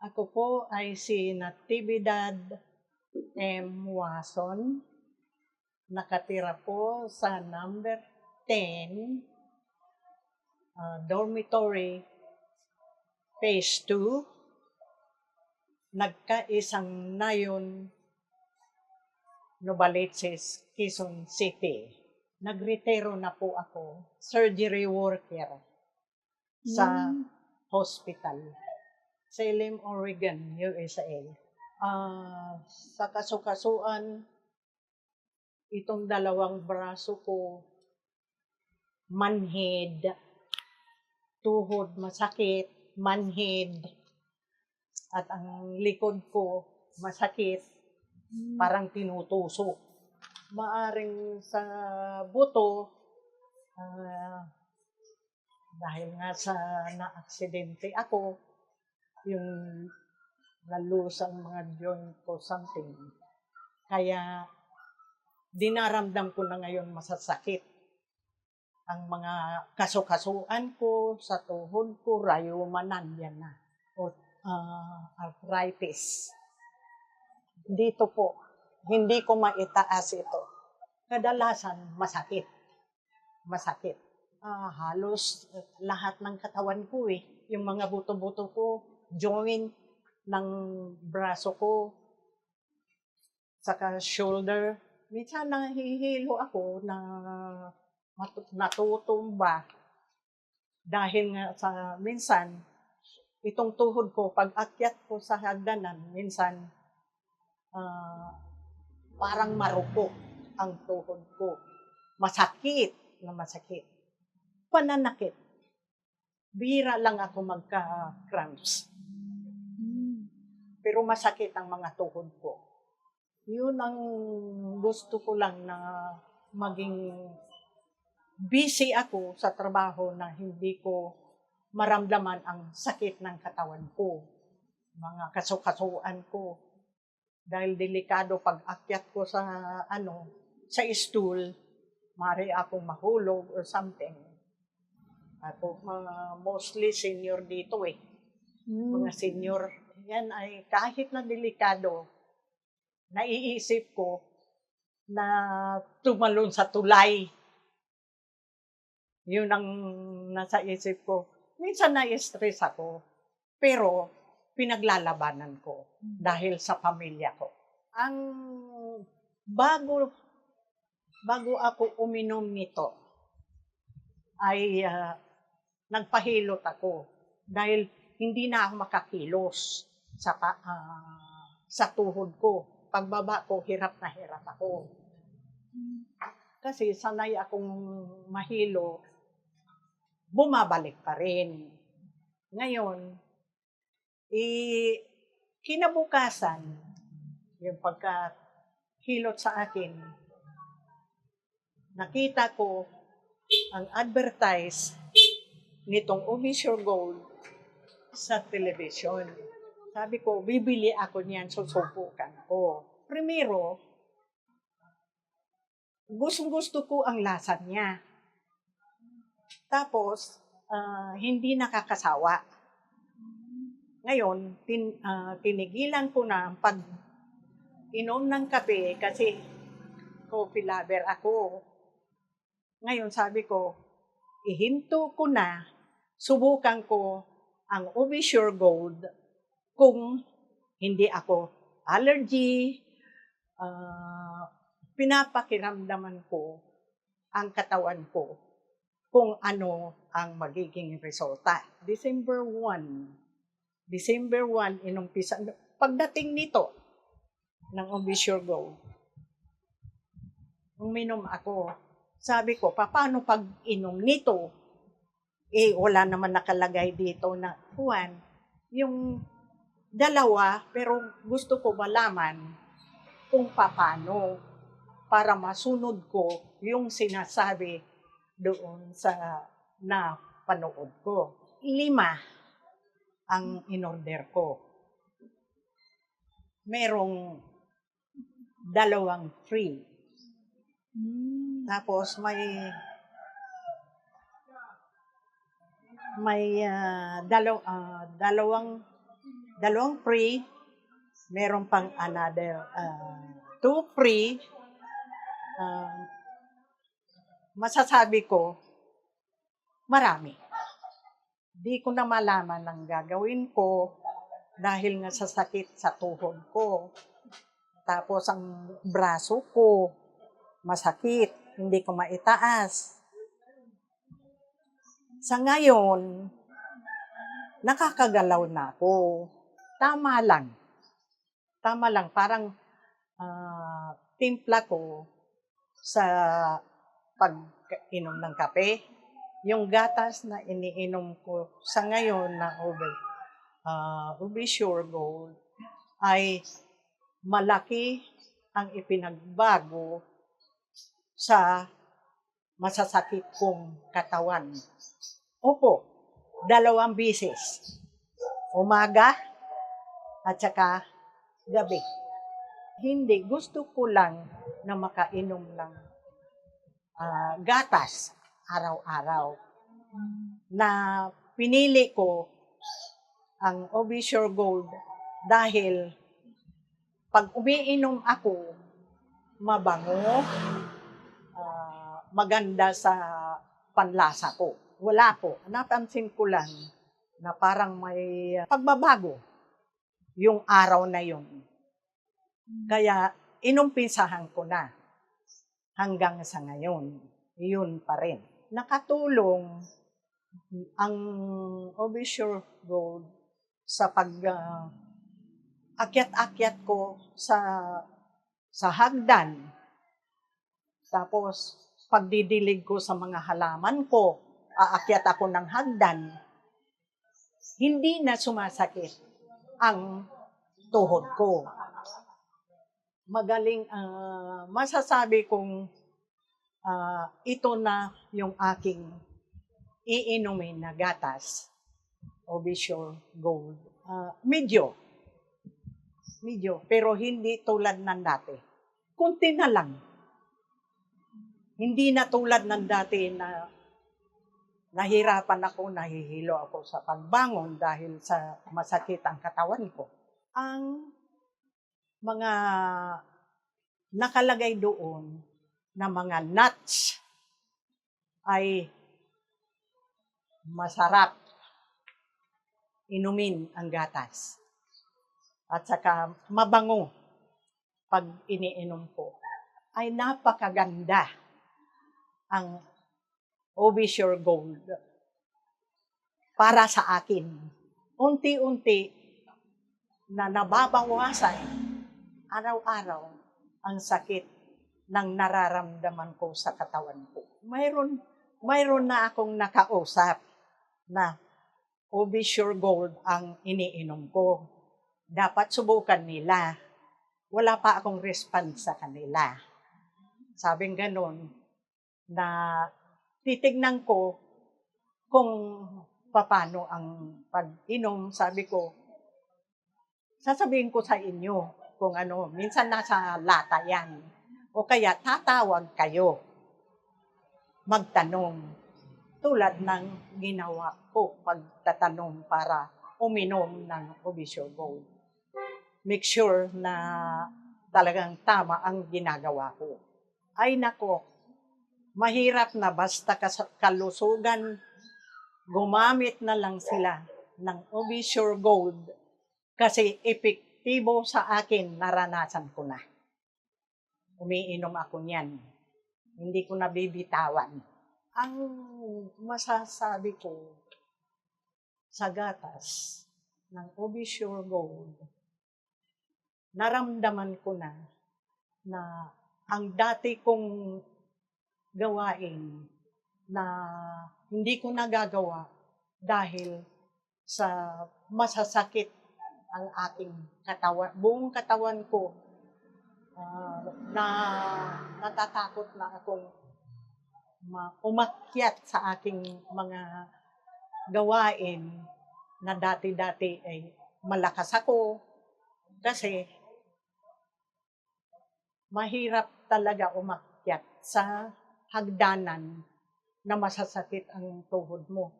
Ako po ay si Natividad M. Wason. Nakatira po sa number 10, uh, dormitory, phase 2. Nagkaisang nayon, Novaliches, Quezon City. Nagretiro na po ako, surgery worker sa Hmm. hospital. Salem, Oregon, USA. Ah, sa kasukasuan, itong dalawang braso ko, manhid, tuhod masakit, manhid, at ang likod ko masakit, Hmm. parang tinutusok. Maaring sa buto, ah, dahil nga sa na-aksidente ako, yung lalus ang mga joint ko something. Kaya dinaramdam ko na ngayon masasakit. Ang mga kasukasuan ko, sa tuhod ko, rayuma nandyan na. O ah, arthritis. Dito po, hindi ko maitaas ito. Kadalasan, masakit. Masakit. Ah, halos eh, lahat ng katawan ko eh. Yung mga buto-buto ko, joint ng braso ko, saka shoulder. Minsan nahihilo ako na natutumba dahil nga sa minsan itong tuhod ko pag akyat ko sa hagdanan minsan ah, parang marupok ang tuhod ko masakit na masakit pananakit bira lang ako magka-cramps Hmm. Pero masakit ang mga tuhod ko. Yun ang gusto ko lang na maging busy ako sa trabaho na hindi ko maramdaman ang sakit ng katawan ko, mga kasukasuan ko. Dahil delikado pag akyat ko sa ano, sa stool, mari akong mahulog or something. Ako, mga mostly senior dito eh Hmm. mga senior, yan ay kahit na delikado, naiisip ko na tumalon sa tulay. Yun ang nasa isip ko. Minsan na-stress ako, pero pinaglalabanan ko dahil sa pamilya ko. Ang bago bago ako uminom nito ay ah, nagpahilot ako dahil hindi na ako makakilos sa ah, sa tuhod ko. Pagbaba ko, hirap na hirap ako. Kasi sanay akong mahilo, bumabalik pa rin. Ngayon, eh, kinabukasan, yung pagka hilot sa akin, nakita ko ang advertise nitong Omisure Gold sa television. Sabi ko, bibili ako niyan, susubukan ko. Primero, gustong-gusto ko ang lasa niya. Tapos, ah, hindi nakakasawa. Ngayon, tin, ah, tinigilan ko na pag inom ng kape kasi coffee lover ako. Ngayon, sabi ko, ihinto ko na, subukan ko ang Obisure Gold kung hindi ako allergy, ah, pinapakiramdaman ko ang katawan ko kung ano ang magiging resulta. December 1, December 1, inumpisa, pagdating nito ng Obisure Gold, uminom ako, sabi ko, paano pag inom nito? Eh, wala naman nakalagay dito na, Juan, yung dalawa, pero gusto ko malaman kung paano para masunod ko yung sinasabi doon sa na panood ko. Lima ang inorder ko. Merong dalawang free. Tapos may may ah, dalaw, ah, dalawang dalawang free, meron pang another uh, two free. Uh, masasabi ko, marami. Di ko na malaman ang gagawin ko dahil nga sa sakit sa tuhod ko. Tapos ang braso ko, masakit, hindi ko maitaas. Sa ngayon, nakakagalaw na ako. Tama lang. Tama lang. Parang ah, timpla ko sa pag-inom ng kape. Yung gatas na iniinom ko sa ngayon na Ube, uh, Ube Sure Gold ay malaki ang ipinagbago sa masasakit kong katawan. Opo, dalawang bisis. Umaga at saka gabi. Hindi, gusto ko lang na makainom ng ah, gatas araw-araw. Na pinili ko ang Obisure Gold dahil pag umiinom ako, mabango, ah, maganda sa panlasa ko. Wala po. Napansin ko lang na parang may pagbabago yung araw na yun. Kaya inumpisahan ko na hanggang sa ngayon. Yun pa rin. Nakatulong ang Obisure Gold sa pag ah, akyat-akyat ko sa sa hagdan. Tapos pagdidilig ko sa mga halaman ko, aakyat ako ng hagdan, hindi na sumasakit ang tuhod ko. Magaling, ah, masasabi kong ah, ito na yung aking iinumin na gatas, Obisure Gold. Ah, medyo, medyo, pero hindi tulad ng dati. Kunti na lang. Hindi na tulad ng dati na nahirapan ako, nahihilo ako sa pagbangon dahil sa masakit ang katawan ko. Ang mga nakalagay doon na mga nuts ay masarap inumin ang gatas. At saka mabango pag iniinom ko. Ay napakaganda ang Obisure Gold para sa akin. Unti-unti na nababawasan araw-araw ang sakit ng nararamdaman ko sa katawan ko. Mayroon, mayroon na akong nakausap na Obisure Gold ang iniinom ko. Dapat subukan nila. Wala pa akong response sa kanila. Sabing ganon, na titignan ko kung paano ang pag-inom. Sabi ko, sasabihin ko sa inyo kung ano, minsan nasa lata yan. O kaya tatawag kayo, magtanong, tulad ng ginawa ko pagtatanong para uminom ng Obisyo Gold. Make sure na talagang tama ang ginagawa ko. Ay nako, mahirap na basta kalusugan, gumamit na lang sila ng Obisure Gold kasi epektibo sa akin, naranasan ko na. Umiinom ako niyan. Hindi ko nabibitawan. Ang masasabi ko sa gatas ng Obisure Gold, naramdaman ko na na ang dati kong gawain na hindi ko nagagawa dahil sa masasakit ang aking katawan, buong katawan ko. Ah, na natatakot na akong ma- umakyat sa aking mga gawain na dati-dati ay malakas ako. Kasi mahirap talaga umakyat sa hagdanan na masasakit ang tuhod mo.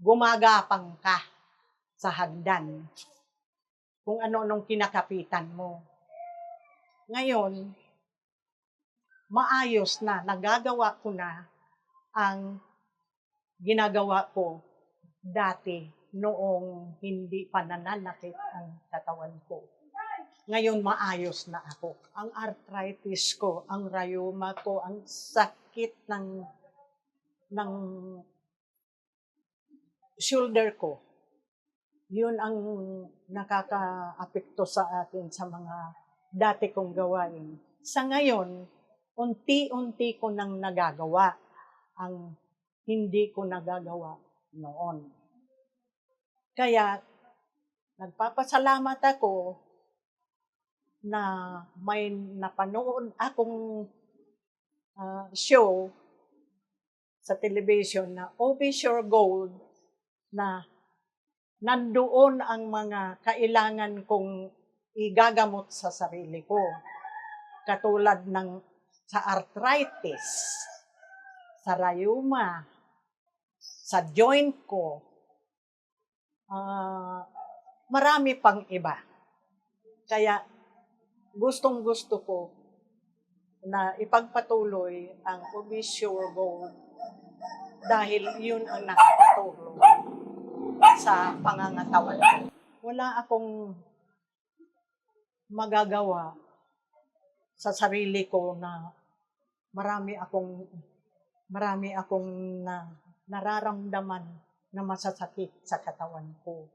Gumagapang ka sa hagdan. kung ano-anong kinakapitan mo. Ngayon, maayos na, nagagawa ko na ang ginagawa ko dati noong hindi pa nananakit ang katawan ko. Ngayon maayos na ako. Ang arthritis ko, ang rheuma ko, ang sakit ng ng shoulder ko. Yun ang nakaka-apekto sa akin sa mga dati kong gawain. Sa ngayon, unti-unti ko nang nagagawa ang hindi ko nagagawa noon. Kaya, nagpapasalamat ako na may napanood akong ah, show sa television na OB Sure Gold na nandoon ang mga kailangan kong igagamot sa sarili ko. Katulad ng sa arthritis, sa rheuma, sa joint ko, ah, marami pang iba. Kaya gustong gusto ko na ipagpatuloy ang Obisure Gold dahil yun ang nakakatulong sa pangangatawan ko. Wala akong magagawa sa sarili ko na marami akong marami akong na, nararamdaman na masasakit sa katawan ko.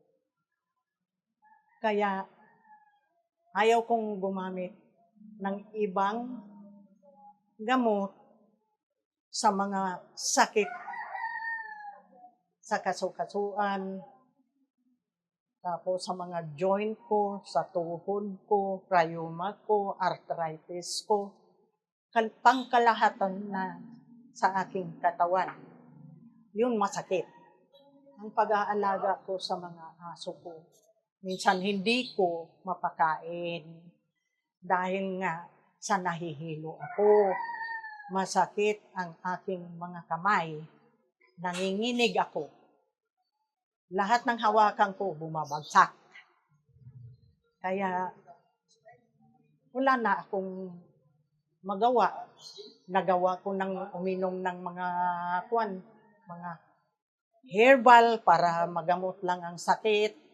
Kaya ayaw kong gumamit ng ibang gamot sa mga sakit sa kasukasuan, tapos sa mga joint ko, sa tuhod ko, rheuma ko, arthritis ko, kal- pangkalahatan na sa aking katawan. Yun masakit. Ang pag-aalaga ko sa mga aso ko. Minsan hindi ko mapakain dahil nga sa nahihilo ako. Masakit ang aking mga kamay. Nanginginig ako. Lahat ng hawakan ko bumabagsak. Kaya wala na akong magawa. Nagawa ko ng uminom ng mga kwan, mga herbal para magamot lang ang sakit.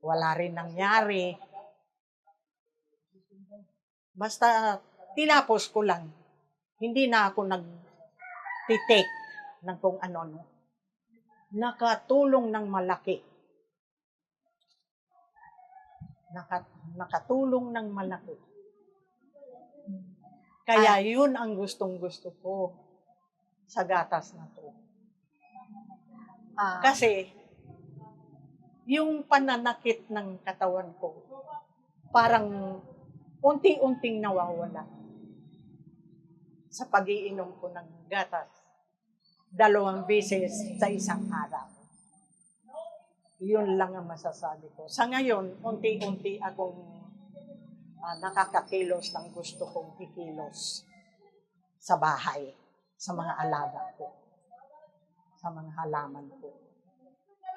Wala rin nangyari. Basta tinapos ko lang. Hindi na ako nag-take ng kung ano-ano. Nakatulong ng malaki. Naka, nakatulong ng malaki. Kaya yun ang gustong gusto ko sa gatas na to. Ah, Kasi, yung pananakit ng katawan ko, parang unti-unting nawawala sa pagiinom ko ng gatas. Dalawang beses sa isang araw. Yun lang ang masasabi ko. Sa ngayon, unti-unti akong ah, nakakakilos ng gusto kong ikilos sa bahay, sa mga alaga ko, sa mga halaman ko.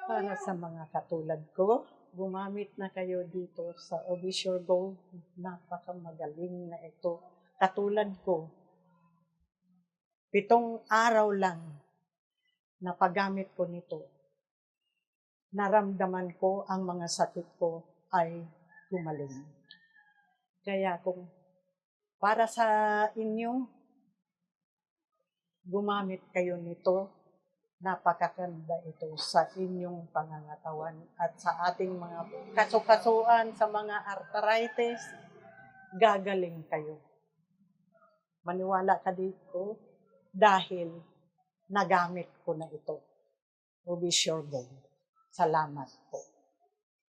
Para sa mga katulad ko, gumamit na kayo dito sa Obisure Gold. Napakamagaling na ito. Katulad ko, pitong araw lang na paggamit ko nito, naramdaman ko ang mga sakit ko ay gumaling. Kaya kung para sa inyo, gumamit kayo nito napakaganda ito sa inyong pangangatawan at sa ating mga kasukasuan sa mga arthritis, gagaling kayo. Maniwala ka dito dahil nagamit ko na ito. Ruby Sure Gold. Salamat po.